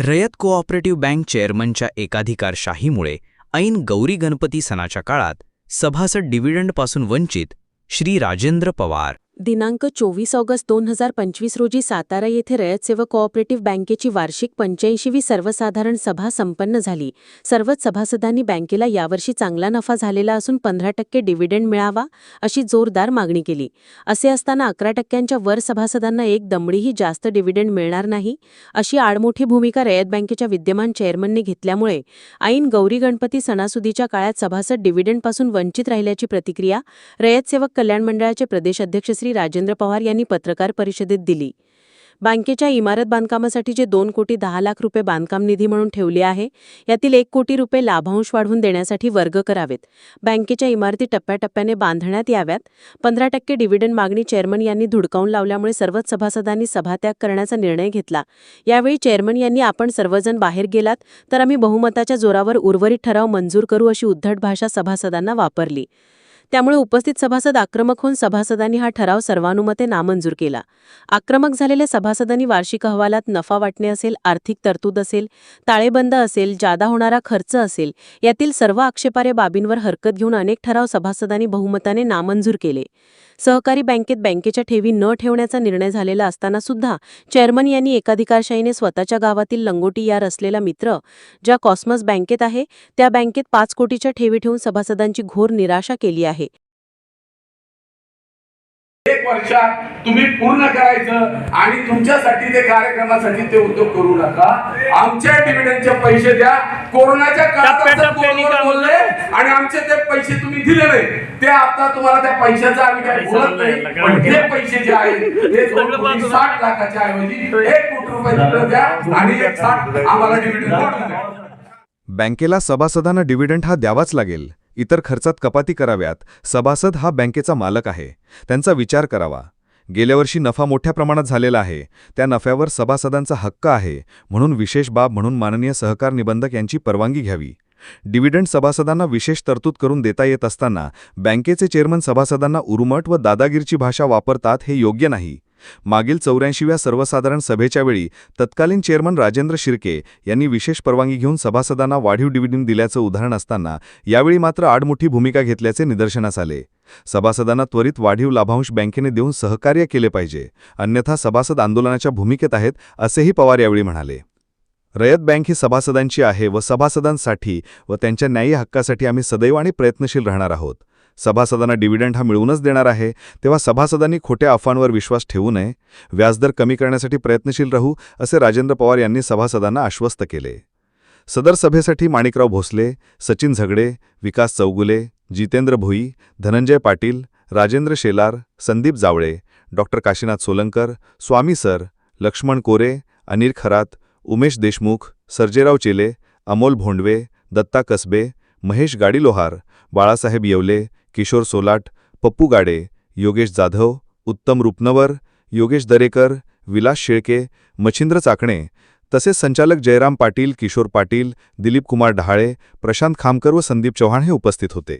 रयत cooperative bank चेअरमनच्या एकाधिकारशाहीमुळे ऐन गौरी गणपती सणाच्या काळात सभासद डिव्हिडंडपासून वंचित श्री राजेंद्र पवार. दिनांक चोवीस ऑगस्ट दोन हजार पंचवीस रोजी सातारा येथे रयत सेवा कोऑपरेटिव्ह बँकेची वार्षिक पंच्याऐंशीवी सर्वसाधारण सभा संपन्न झाली. सर्वच सभासदांनी बँकेला यावर्षी चांगला नफा झालेला असून पंधरा टक्के डिव्हिडंड मिळावा अशी जोरदार मागणी केली. असे असताना अकरा टक्क्यांच्या वर सभासदांना एक दमडीही जास्त डिव्हिडंड मिळणार नाही अशी आडमोठी भूमिका रयत बँकेच्या विद्यमान चेअरमनने घेतल्यामुळे ऐन गौरी गणपती सणासुदीच्या काळात सभासद डिव्हिडंडपासून वंचित राहिल्याची प्रतिक्रिया रयत सेवक कल्याण मंडळाचे प्रदेशाध्यक्ष श्री. राजेंद्र पवार यांनी पत्रकार परिषदेत दिली. बँकेच्या इमारत बांधकामासाठी जे दोन कोटी दहा लाख रुपये बांधकाम निधी म्हणून ठेवले आहे यातील एक कोटी रुपये लाभांश वाढवून देण्यासाठी वर्ग करावेत. बँकेच्या इमारती टप्प्याटप्प्याने बांधण्यात याव्यात. पंधरा टक्के डिव्हिडंड मागणी चेअरमन यांनी धुडकावून लावल्यामुळे सर्वच सभासदांनी सभात्याग करण्याचा निर्णय घेतला. यावेळी चेअरमन यांनी आपण सर्वजण बाहेर गेलात तर आम्ही बहुमताच्या जोरावर उर्वरित ठराव मंजूर करू अशी उद्धट भाषा सभासदांना वापरली. त्यामुळे उपस्थित सभासद आक्रमक होऊन सभासदांनी हा ठराव सर्वानुमते नामंजूर केला. आक्रमक झालेल्या सभासदांनी वार्षिक अहवालात नफा वाटणे असेल आर्थिक तरतूद असेल ताळेबंद असेल जादा होणारा खर्च असेल यातील सर्व आक्षेपार्ह बाबींवर हरकत घेऊन अनेक ठराव सभासदांनी बहुमताने नामंजूर केले. सहकारी बँकेत बँकेच्या ठेवी न ठेवण्याचा निर्णय झालेला असताना सुद्धा चेअरमन यांनी एकाधिकारशाहीने स्वतःच्या गावातील लंगोटी यार असलेला मित्र ज्या कॉस्मस बँकेत आहे त्या बँकेत पाच कोटीच्या ठेवी ठेवून सभासदांची घोर निराशा केली आहे. एक वर्षात तुम्ही पूर्ण करायचं आणि तुमच्यासाठी ते कार्यक्रमासाठी ते उद्योग करू नका. आमच्या डिव्हिडंडचे पैसे द्या. कोरोनाच्या काळात बोलले आणि आमचे ते पैसे तुम्ही दिले नाही. ते आता तुम्हाला त्या पैशाचा आम्ही काही बोलत नाही पण हे पैसे जे आहेत ते साठ लाखाच्या ऐवजी एक कोटी रुपये द्या आणि एक साठ आम्हाला डिव्हिडंड बँकेला सभासदांना डिव्हिडंड हा द्यावाच लागेल. इतर खर्चात कपाती कराव्यात. सभासद हा बँकेचा मालक आहे. त्यांचा विचार करावा. गेल्या वर्षी नफा मोठ्या प्रमाणात झालेला आहे. त्या नफ्यावर सभासदांचा हक्क आहे म्हणून विशेष बाब म्हणून माननीय सहकार निबंधक यांची परवानगी घ्यावी. डिव्हिडंड सभासदांना विशेष तरतूद करून देता येत असताना बँकेचे चेअरमन सभासदांना उरुमट व दादागिरीची भाषा वापरतात हे योग्य नाही. मागील चौऱ्याऐंशीव्या सर्वसाधारण सभेच्या वेळी तत्कालीन चेअरमन राजेंद्र शिर्के यांनी विशेष परवानगी घेऊन सभासदांना वाढीव डिव्हिडंड दिल्याचं उदाहरण असताना यावेळी मात्र आडमुठी भूमिका घेतल्याचे निदर्शनास आले. सभासदांना त्वरित वाढीव लाभांश बँकेने देऊन सहकार्य केले पाहिजे अन्यथा सभासद आंदोलनाच्या भूमिकेत आहेत असेही पवार यावेळी म्हणाले. रयत बँक ही सभासदांची आहे व सभासदांसाठी व त्यांच्या न्यायी हक्कासाठी आम्ही सदैव आणि प्रयत्नशील राहणार आहोत. सभासदांना डिव्हिडंड हा मिळवूनच देणार आहे तेव्हा सभासदांनी खोट्या अफवांवर विश्वास ठेवू नये व्याजदर कमी करण्यासाठी प्रयत्नशील राहू असे राजेंद्र पवार यांनी सभासदांना आश्वस्त केले. सदर सभेसाठी माणिकराव भोसले सचिन झगडे विकास चौगुले जितेंद्र भोई धनंजय पाटील राजेंद्र शेलार संदीप जावळे डॉक्टर काशीनाथ सोलंकर स्वामी सर लक्ष्मण कोरे अनिल खरात उमेश देशमुख सर्जेराव चेले अमोल भोंडवे दत्ता कसबे महेश गाडीलोहार बाळासाहेब येवले किशोर सोलाट पप्पू गाडे योगेश जाधव उत्तम रुपनवर योगेश दरेकर विलास शेळके मच्छिंद्र चाकणे तसेच संचालक जयराम पाटील किशोर पाटील दिलीप कुमार डहाळे प्रशांत खामकर व संदीप चव्हाण हे उपस्थित होते.